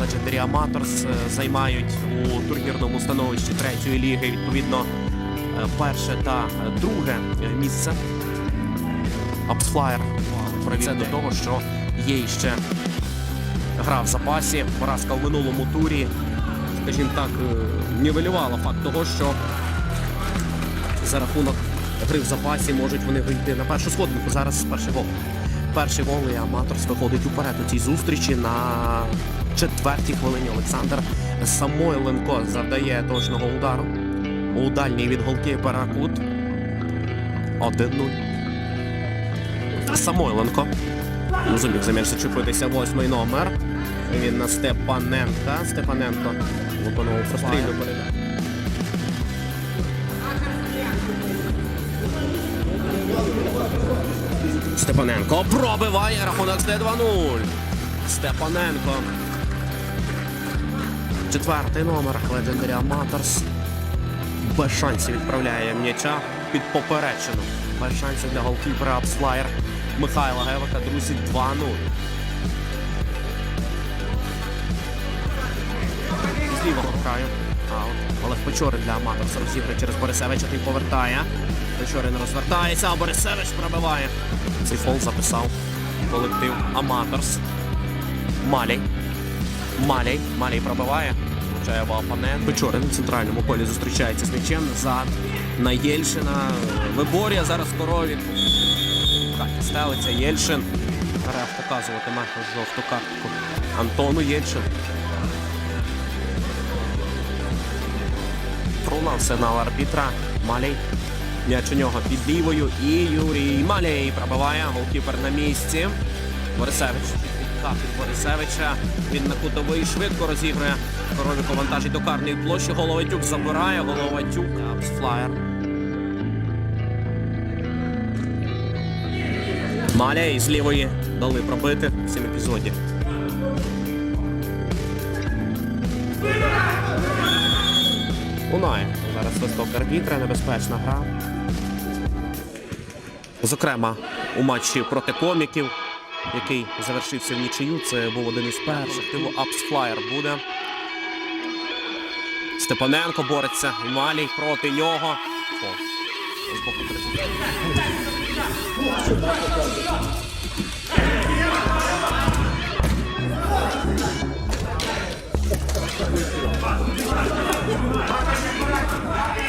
Legendary Amateurs займають у турнірному становищі третьої ліги відповідно е, перше та е, друге е, місце. Апсфлаєр привів до того, що є іще гра в запасі. Поразка в минулому турі, скажімо так, нівелювала факт того, що за рахунок гри в запасі можуть вони вийти на першу сходинку. Зараз перший гол. Перший гол і Аматорс виходить уперед у цій зустрічі на четвертій хвилині. Олександр Самойленко завдає точного удару. У дальній від голкіпера кут. 1-0. Самойленко. Зумів за м'яч зачепитися восьмий номер. Він на Степаненка. Степаненко виконував прострільну передачу. Степаненко пробиває рахунок стає 2-0. Степаненко. Четвертий номер Legendary Amateurs. Без шансів відправляє м'яча під поперечину. Без шансів для голкіпера Апсфлаєр Михайла Гевика. Друзі, 2-0. З лівого краю. Олег Печорин для Аматорса розігрує через Борисевича. Той повертає. Печорин розвертається, а Борисевич пробиває. Цей фол записав колектив Аматорс. Малій. Малій. Малій пробиває. Влучає в опонент. Печорин в центральному полі зустрічається з м'ячем. Назад на Єльшина. Виборює зараз корові. Так, стелиться Єльшин. Реф показуватиме жовту картку Антону Єльшину. Пролунав сигнал арбітра. Малій. М'яч у нього під лівою. І Юрій Малій пробиває. Голкіпер на місці. Борисевич. Підкат від Борисевича. Він на кутовий швидко розігрує. Коровіко вантажить до карної площі. Головатюк забирає. Головатюк. Апсфлаєр. Малій з лівої дали пробити в цьому епізоді. Лунає. Зараз свисток арбітра, небезпечна гра. Зокрема, у матчі проти коміків, який завершився в нічию, це був один із перших. Тиму Апсфлаєр буде. Степаненко бореться. Малій проти нього. О, з боку 30.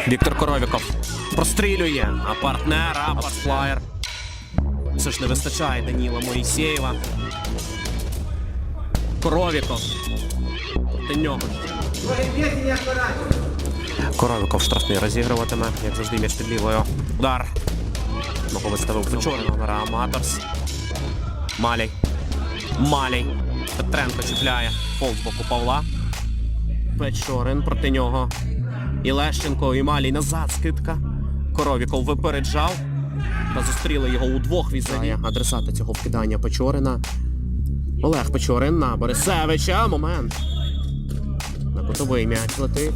Віктор Коровіков прострілює, а партнер Апсфлаєр. Все ж не вистачає Даніла Моїсєєва. Коровіков. Проти нього. Коровіков штрафний розігруватиме, як завжди м'яч під лівою. Удар. Ногу виставив Печорин, номера Аматорс. Малій. Малій. Петренко чіпляє. Пол з боку Павла. Печорин проти нього. І Лещенко, і Малій назад скидка. Коровіков випереджав. Та зустріли його удвох візає адресата цього вкидання Печорина. Олег Печорин на Борисевича. Момент. На кутовий м'яч летить.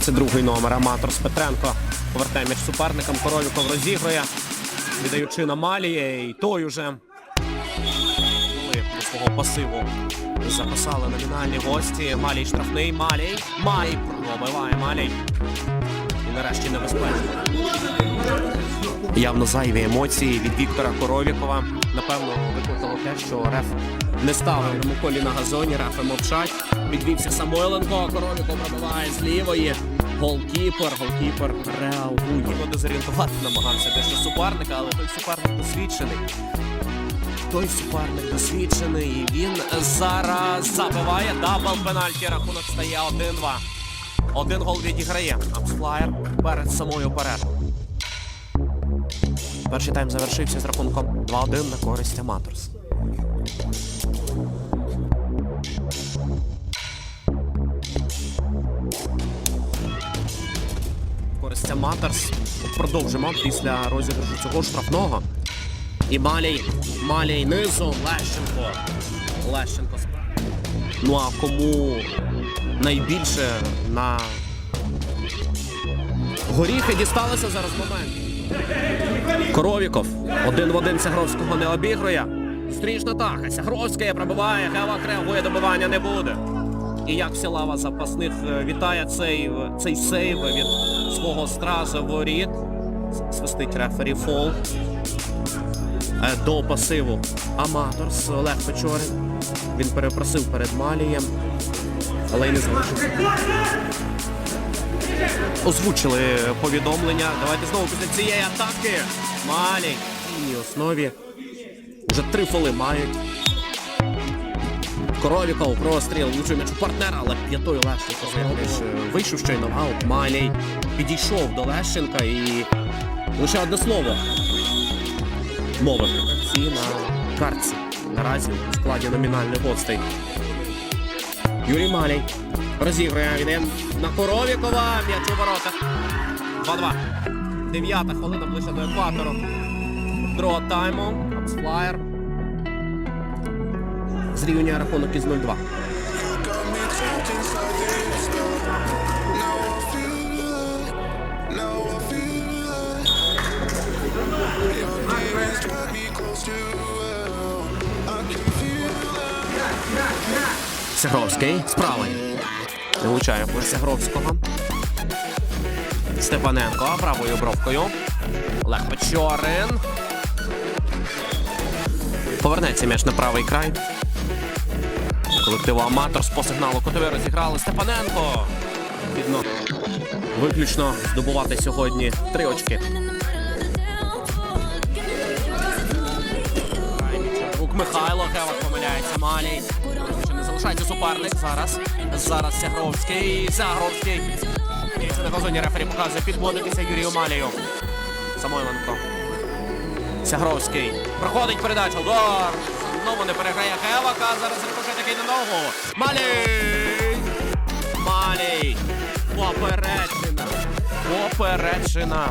Це другий номер. Аматор з Петренко. Повертає м'яч суперникам. Коровіков розігрує. Віддаючи на Малія. І той уже свого пасиву записали номінальні гості. Малій штрафний. Малій. Малій пробиває Малій. І нарешті небезпечно. Явно зайві емоції від Віктора Коровікова. Напевно, викликало те, що Реф не став в йому колі на газоні, Рефи мовчать. Підвівся Самойленко, Коровіков пробиває з лівої. Голкіпер, голкіпер реагує. Дезорієнтувати намагався дещо суперника, але той суперник досвідчений. Той суперник досвідчений. І він зараз забиває дабл пенальті. Рахунок стає 1-2. Один гол відіграє. Апсфлаєр перед самою перервою. Перший тайм завершився з рахунком 2-1 на користь Аматорс. Користь Аматорс. Продовжимо після розіграшу цього штрафного. І Малій, Малій низу, Лещенко. Лещенко. справа. Ну а кому найбільше на горіхи дісталося зараз момент. Коровіков. Один в один Сягровського не обігрує. Зустрічна атака. Сягровський пробиває. Гевак реагує, добивання не буде. І як вся лава запасних е, вітає цей, е, цей сейв від свого стража воріт. Свистить рефері фол. Е, До пасиву Аматорс Олег Печорин. Він перепросив перед Малієм, але й не залишився. Озвучили повідомлення. Давайте знову після цієї атаки. Малій. І основі. Вже три фоли мають. Коровіков простріл, влучив м'яч у партнера, але п'ятою Лещенко зробиш. Вийшов щойно в аут. Малій підійшов до Лещенка і лише одне слово. Мовив ці на картці. Наразі у складі номінальних гостей. Юрій Малій розігрує він на Коровікова. М'яч у воротах. 2-2. Дев'ята хвилина ближче до екватору. Другого тайму. Апсфлаєр. Зрівнює рахунок із 0-2. Правої. Не влучає по. Степаненко правою бровкою. Олег Печорин. Повернеться м'яч на правий край. Колективу Аматорс по сигналу Котові розіграли Степаненко. Відно виключно здобувати сьогодні три очки. Михайло Гевак помиляється. Малій. Залишається суперник. Зараз. Зараз Сягровський. Сягровський. І це на газоні рефері показує підводитися Юрію Малію. Самойленко. Сягровський. Проходить передачу. Удар. Знову не переграє Гевака. Зараз рикошет такий на ногу. Малій. Малій. Попереджена. Попереджена.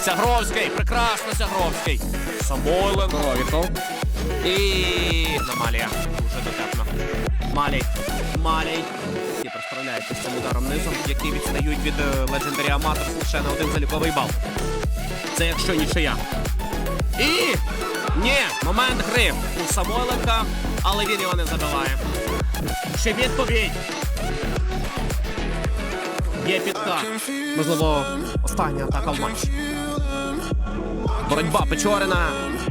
Сягровський. Прекрасно Сягровський. Самойленко. І на Малія. Дуже дотепно. Малій. Малій. Кіпер справляється з цим ударом низом, які відстають від е, Legendary Amateurs лише на один заліковий бал. Це якщо нічия. І ні, момент гри у Самойленка, але він його не забиває. Ще відповідь. Є підкат. Можливо, остання атака в матчі. Боротьба Печорина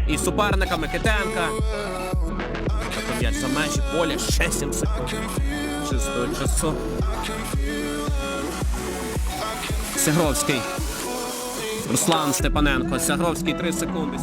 із суперниками Китенка. М'яч за межі поля ще 7 секунд. Чистого часу. Сягровський. Руслан Степаненко. Сягровський 3 секунди.